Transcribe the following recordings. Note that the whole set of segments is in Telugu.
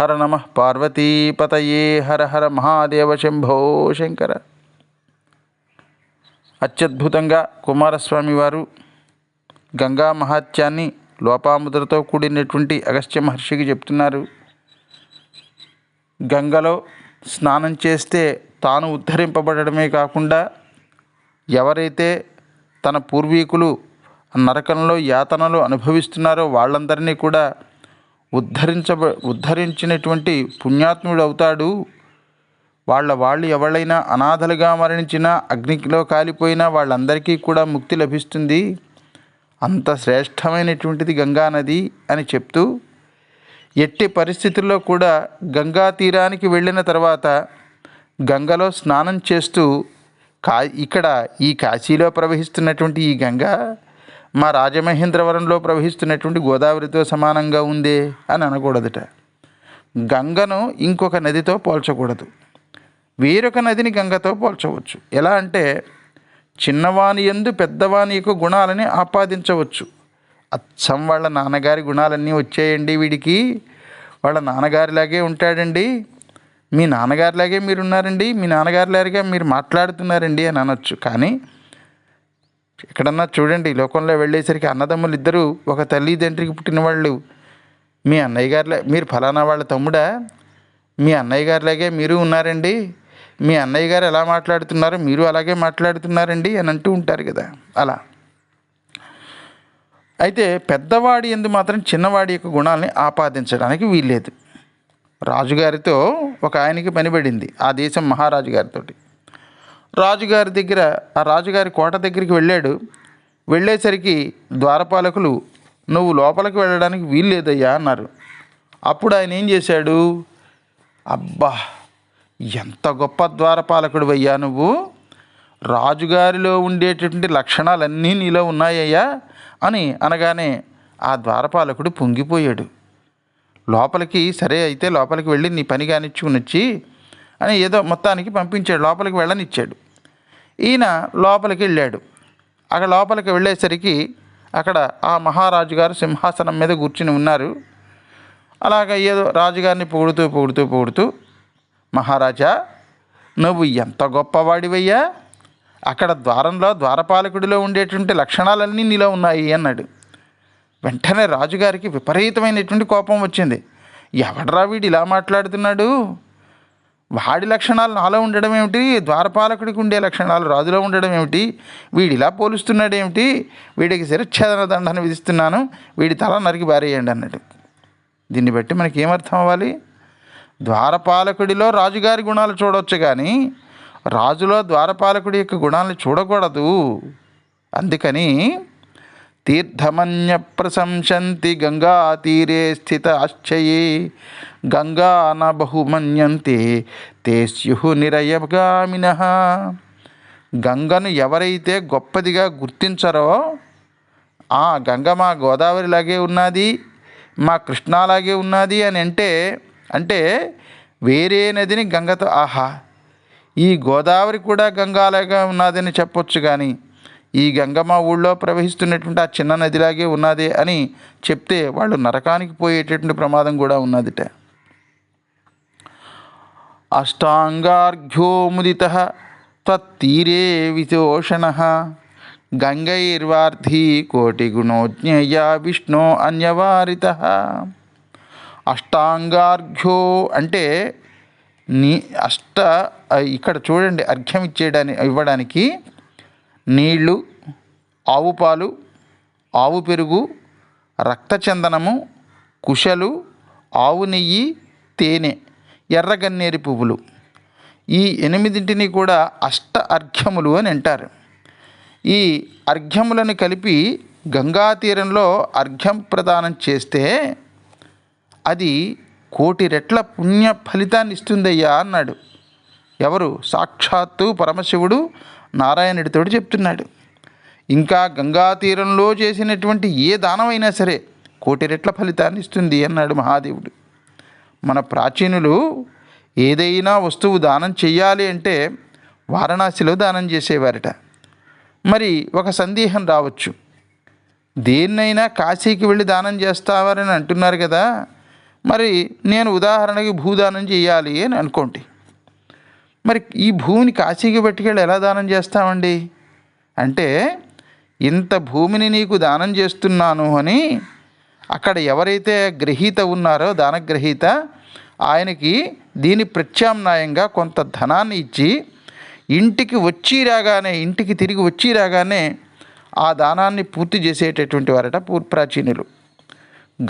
హర నమ పార్వతీపతయే హర హర మహాదేవ శంభో శంకర. అత్యద్భుతంగా కుమారస్వామి వారు గంగా మహాత్యాన్ని లోపాముద్రతో కూడినటువంటి అగస్త్య మహర్షికి చెప్తున్నారు. గంగలో స్నానం చేస్తే తాను ఉద్ధరింపబడమే కాకుండా ఎవరైతే తన పూర్వీకులు నరకంలో యాతనలు అనుభవిస్తున్నారో వాళ్ళందరినీ కూడా ఉద్ధరించబ ఉద్ధరించినటువంటి పుణ్యాత్ముడు అవుతాడు వాళ్ళ వాళ్ళు ఎవరైనా అనాథలుగా మరణించినా అగ్నిలో కాలిపోయినా వాళ్ళందరికీ కూడా ముక్తి లభిస్తుంది. అంత శ్రేష్టమైనటువంటిది గంగా నది అని చెప్తూ ఎట్టి పరిస్థితుల్లో కూడా గంగా తీరానికి వెళ్ళిన తర్వాత గంగలో స్నానం చేస్తూ కా ఇక్కడ ఈ కాశీలో ప్రవహిస్తున్నటువంటి ఈ గంగా మా రాజమహేంద్రవరంలో ప్రవహిస్తున్నటువంటి గోదావరితో సమానంగా ఉందే అని అనకూడదుట. గంగను ఇంకొక నదితో పోల్చకూడదు. వేరొక నదిని గంగతో పోల్చవచ్చు. ఎలా అంటే చిన్నవాని ఎందు పెద్దవాని యొక్క గుణాలని ఆపాదించవచ్చు. అచ్చం వాళ్ళ నాన్నగారి గుణాలన్నీ వచ్చాయండి వీడికి. వాళ్ళ నాన్నగారిలాగే ఉంటాడండి. మీ నాన్నగారిలాగే మీరు ఉన్నారండి మీ నాన్నగారిలాగా మీరు మాట్లాడుతున్నారండి అని అనొచ్చు. కానీ ఎక్కడన్నా చూడండి లోకంలో వెళ్ళేసరికి అన్నదమ్ములు ఇద్దరు ఒక తల్లిదండ్రికి పుట్టిన వాళ్ళు మీ అన్నయ్య గారిలా మీరు ఫలానా వాళ్ళ తమ్ముడా? మీ అన్నయ్య గారిలాగే మీరు ఉన్నారండి? మీ అన్నయ్య గారు ఎలా మాట్లాడుతున్నారో? మీరు అలాగే మాట్లాడుతున్నారండి అని అంటూ ఉంటారు కదా అలా. అయితే పెద్దవాడి ఎందు మాత్రం చిన్నవాడి యొక్క గుణాలని ఆపాదించడానికి వీల్లేదు. రాజుగారితో ఒక ఆయనకి పనిపడింది ఆ దేశం మహారాజు గారితోటి రాజుగారి దగ్గర ఆ రాజుగారి కోట దగ్గరికి వెళ్ళాడు. వెళ్ళేసరికి ద్వారపాలకులు నువ్వు లోపలికి వెళ్ళడానికి వీల్లేదయ్యా అన్నారు. అప్పుడు ఆయన ఏం చేశాడు? అబ్బా ఎంత గొప్ప ద్వారపాలకుడు అయ్యా నువ్వు. రాజుగారిలో ఉండేటటువంటి లక్షణాలన్నీ నీలో ఉన్నాయ్యా అని అనగానే ఆ ద్వారపాలకుడు పొంగిపోయాడు. లోపలికి సరే అయితే లోపలికి వెళ్ళి నీ పని కానిచ్చుకుని వచ్చి అని ఏదో మొత్తానికి పంపించాడు లోపలికి వెళ్ళనిచ్చాడు. ఈయన లోపలికి వెళ్ళాడు. అక్కడ లోపలికి వెళ్ళేసరికి అక్కడ ఆ మహారాజు గారు సింహాసనం మీద కూర్చుని ఉన్నారు. అలాగ ఏదో రాజుగారిని పొగుడుతూ పొగుడుతూ పొగుడుతూ మహారాజా నువ్వు ఎంత గొప్పవాడివయ్యా? అక్కడ ద్వారంలో ద్వారపాలకుడిలో ఉండేటువంటి లక్షణాలన్నీ నీలో ఉన్నాయి అన్నాడు. వెంటనే రాజుగారికి విపరీతమైనటువంటి కోపం వచ్చింది. ఎవడరా వీడు ఇలా మాట్లాడుతున్నాడు? వాడి లక్షణాలు నాలో ఉండడం ఏమిటి? ద్వారపాలకుడికి ఉండే లక్షణాలు రాజులో ఉండడం ఏమిటి? వీడు ఇలా పోలుస్తున్నాడు ఏమిటి? వీడికి శిరచ్ఛేదన దండను విధిస్తున్నాను. వీడి తల నరికి బారేయండి అన్నాడు దీన్ని బట్టి మనకి ఏమర్థం అవ్వాలి? ద్వారపాలకుడిలో రాజుగారి గుణాలు చూడవచ్చు కానీ రాజులో ద్వారపాలకుడి యొక్క గుణాలను చూడకూడదు. అందుకని తీర్థమన్య ప్రశంసంతి గంగా తీరే స్థిత ఆశ్చయే. గంగా న బహుమన్యంతే తే స్యు నిరయగామిన. గంగను ఎవరైతే గొప్పదిగా గుర్తించరో ఆ గంగ మా గోదావరిలాగే ఉన్నది మా కృష్ణలాగే ఉన్నది అని అంటే అంటే వేరే నదిని గంగతో ఆహా ఈ గోదావరి కూడా గంగాలాగా ఉన్నదని చెప్పొచ్చు కానీ ఈ గంగమ్మ ఊళ్ళో ప్రవహిస్తున్నటువంటి ఆ చిన్న నదిలాగే ఉన్నది అని చెప్తే వాళ్ళు నరకానికి పోయేటటువంటి ప్రమాదం కూడా ఉన్నదిట. అష్టాంగార్ఘ్యోముదిత తత్తీరే విశోషణ. కోటి గుణోజ్ఞయ విష్ణు అన్యవారిత. అష్టాంగార్ఘ్యో అంటే నీ అష్ట ఇక్కడ చూడండి అర్ఘ్యం ఇచ్చేయడానికి ఇవ్వడానికి నీళ్ళు ఆవు పాలు ఆవు పెరుగు రక్తచందనము కుశలు ఆవు నెయ్యి తేనె ఎర్రగన్నేరు పువ్వులు. ఈ ఎనిమిదింటిని కూడా అష్ట అర్ఘ్యములు అని అంటారు. ఈ అర్ఘ్యములను కలిపి గంగా తీరంలో అర్ఘ్యం ప్రదానం చేస్తే అది కోటి రెట్ల పుణ్య ఫలితాన్ని ఇస్తుందయ్యా అన్నాడు. ఎవరు? సాక్షాత్తు పరమశివుడు నారాయణుడితో చెప్తున్నాడు. ఇంకా గంగా తీరంలో చేసినటువంటి ఏ దానమైనా సరే కోటి రెట్ల ఫలితాన్ని ఇస్తుంది అన్నాడు మహాదేవుడు. మన ప్రాచీనులు ఏదైనా వస్తువు దానం చేయాలి అంటే వారణాసిలో దానం చేసేవారట. మరి ఒక సందేహం రావచ్చు. దేన్నైనా కాశీకి వెళ్ళి దానం చేస్తావారని అంటున్నారు కదా. మరి నేను ఉదాహరణకి భూదానం చేయాలి అని అనుకోండి. మరి ఈ భూమిని కాశీకి పట్టుకెళ్ళి ఎలా దానం చేస్తామండి? అంటే ఇంత భూమిని నీకు దానం చేస్తున్నాను అని అక్కడ ఎవరైతే గ్రహీత ఉన్నారో దానగ్రహీత ఆయనకి దీని ప్రత్యామ్నాయంగా కొంత ధనాన్ని ఇచ్చి ఇంటికి వచ్చి రాగానే ఇంటికి తిరిగి వచ్చి రాగానే ఆ దానాన్ని పూర్తి చేసేటటువంటి వారట ప్రాచీనులు.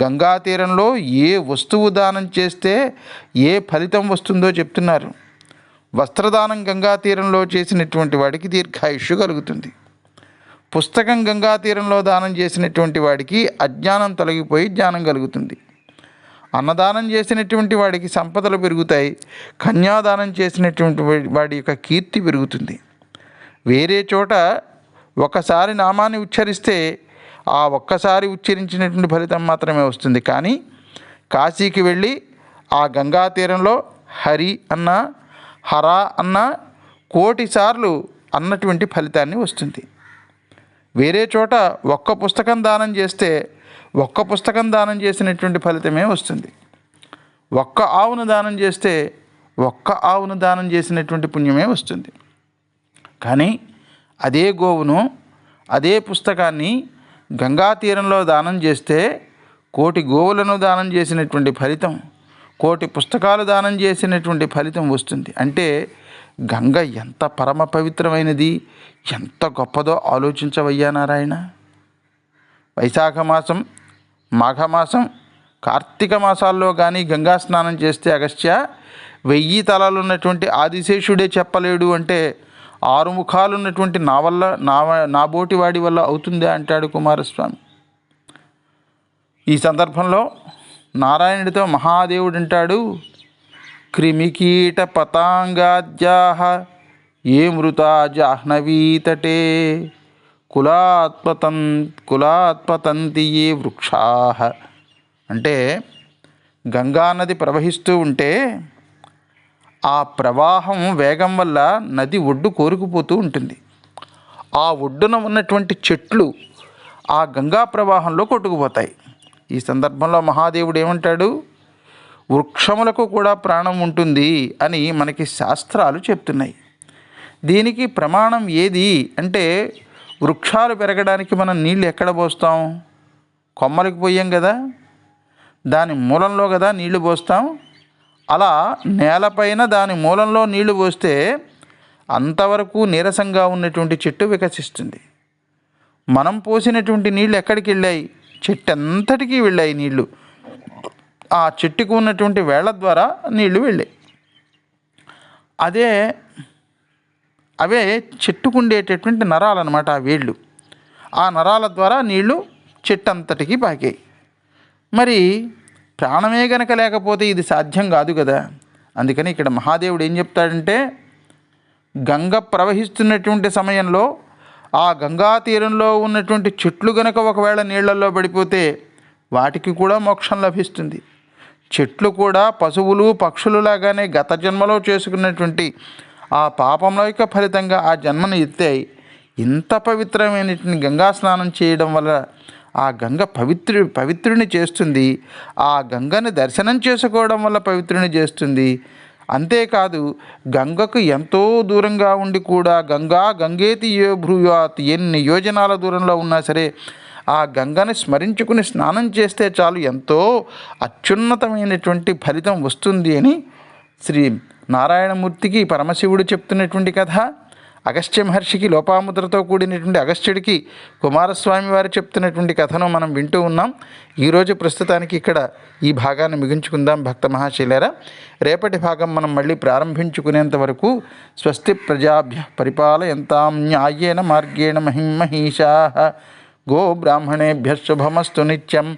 గంగా తీరంలో ఏ వస్తువు దానం చేస్తే ఏ ఫలితం వస్తుందో చెప్తున్నారు. వస్త్రదానం గంగా తీరంలో చేసినటువంటి వాడికి దీర్ఘాయుష్యు కలుగుతుంది. పుస్తకం గంగా తీరంలో దానం చేసినటువంటి వాడికి అజ్ఞానం తొలగిపోయి జ్ఞానం కలుగుతుంది. అన్నదానం చేసినటువంటి వాడికి సంపదలు పెరుగుతాయి. కన్యాదానం చేసినటువంటి వాడి యొక్క కీర్తి పెరుగుతుంది. వేరే చోట ఒకసారి నామాన్ని ఉచ్చరిస్తే ఆ ఒక్కసారి ఉచ్చరించినటువంటి ఫలితం మాత్రమే వస్తుంది. కానీ కాశీకి వెళ్ళి ఆ గంగా తీరంలో హరి అన్న హర అన్న కోటి సార్లు అన్నటువంటి ఫలితాన్ని వస్తుంది. వేరే చోట ఒక్క పుస్తకం దానం చేస్తే ఒక్క పుస్తకం దానం చేసినటువంటి ఫలితమే వస్తుంది. ఒక్క ఆవును దానం చేస్తే ఒక్క ఆవును దానం చేసినటువంటి పుణ్యమే వస్తుంది. కానీ అదే గోవును అదే పుస్తకాన్ని గంగా తీరంలో దానం చేస్తే కోటి గోవులను దానం చేసినటువంటి ఫలితం కోటి పుస్తకాలు దానం చేసినటువంటి ఫలితం వస్తుంది. అంటే గంగ ఎంత పరమ పవిత్రమైనది ఎంత గొప్పదో ఆలోచించవయ్యా నారాయణ. వైశాఖ మాసం మాఘమాసం కార్తీక మాసాల్లో కానీ గంగా స్నానం చేస్తే అగస్త్య వెయ్యి తలాలు ఉన్నటువంటి ఆదిశేషుడే చెప్పలేడు అంటే ఆరు ముఖాలున్నటువంటి నా వల్ల నా నాబోటి వాడి వల్ల అవుతుందా అంటాడు కుమారస్వామి. ఈ సందర్భంలో నారాయణుడితో మహాదేవుడు అంటాడు క్రిమికీట పతాంగాద్యాహ ఏ మృతా జాహ్నవీతటే కులాత్పతం కులాత్పతంతి ఏ వృక్షా? అంటే గంగా నది ప్రవహిస్తూ ఉంటే ఆ ప్రవాహం వేగం వల్ల నది ఒడ్డు కోరుకుపోతూ ఉంటుంది. ఆ ఒడ్డున ఉన్నటువంటి చెట్లు ఆ గంగా ప్రవాహంలో కొట్టుకుపోతాయి. ఈ సందర్భంలో మహాదేవుడు ఏమంటాడు? వృక్షములకు కూడా ప్రాణం ఉంటుంది అని మనకి శాస్త్రాలు చెప్తున్నాయి. దీనికి ప్రమాణం ఏది అంటే వృక్షాలు పెరగడానికి మనం నీళ్ళు ఎక్కడ పోస్తాం? కొమ్మలకి పోయాం కదా. దాని మూలంలో కదా నీళ్ళు పోస్తాం. అలా నేలపైన దాని మూలంలో నీళ్ళు పోస్తే అంతవరకు నీరసంగా ఉన్నటువంటి చెట్టు వికసిస్తుంది. మనం పోసినటువంటి నీళ్ళు ఎక్కడికి వెళ్ళాయి చెట్టు అంతటికీ వెళ్ళాయి నీళ్ళు. ఆ చెట్టుకు ఉన్నటువంటి వేళ్ళ ద్వారా నీళ్ళు వెళ్ళాయి. అదే అవే చెట్టుకుండేటటువంటి నరాలు అనమాట ఆ వేళ్ళు ఆ నరాల ద్వారా నీళ్ళు చెట్టు అంతటికి పాకాయి. మరి ప్రాణమే గనక లేకపోతే ఇది సాధ్యం కాదు కదా. అందుకని ఇక్కడ మహాదేవుడు ఏం చెప్తాడంటే గంగ ప్రవహిస్తున్నటువంటి సమయంలో ఆ గంగా తీరంలో ఉన్నటువంటి చెట్లు గనక ఒకవేళ నీళ్ళలో పడిపోతే వాటికి కూడా మోక్షం లభిస్తుంది. చెట్లు కూడా పశువులు పక్షులు లాగానే గత జన్మలో చేసుకున్నటువంటి ఆ పాపంలో యొక్క ఫలితంగా ఆ జన్మను ఎత్తాయి. ఇంత పవిత్రమైనటువంటి గంగా స్నానం చేయడం వల్ల ఆ గంగ పవిత్రు పవిత్రుని చేస్తుంది. ఆ గంగని దర్శనం చేసుకోవడం వల్ల పవిత్రుని చేస్తుంది. అంతేకాదు గంగకు ఎంతో దూరంగా ఉండి కూడా గంగా గంగేతి యో భ్రూయాత్ ఎన్ని యోజనాల దూరంలో ఉన్నా సరే ఆ గంగని స్మరించుకుని స్నానం చేస్తే చాలు ఎంతో అత్యున్నతమైనటువంటి ఫలితం వస్తుంది అని శ్రీ నారాయణమూర్తికి పరమశివుడు చెప్తున్నటువంటి కథ. అగస్త్య మహర్షికి లోపాముద్రతో కూడినటువంటి అగస్త్యుడికి కుమారస్వామి వారు చెప్తున్నటువంటి కథను మనం వింటూ ఉన్నాం. ఈరోజు ప్రస్తుతానికి ఇక్కడ ఈ భాగాన్ని ముగించుకుందాం భక్త మహాశైలరా. రేపటి భాగం మనం మళ్ళీ ప్రారంభించుకునేంత వరకు స్వస్తి ప్రజాభ్య పరిపాలయంతాం న్యాయేన మార్గేణ మహిమహీషా గో బ్రాహ్మణేభ్య శుభమస్తు నిత్యం.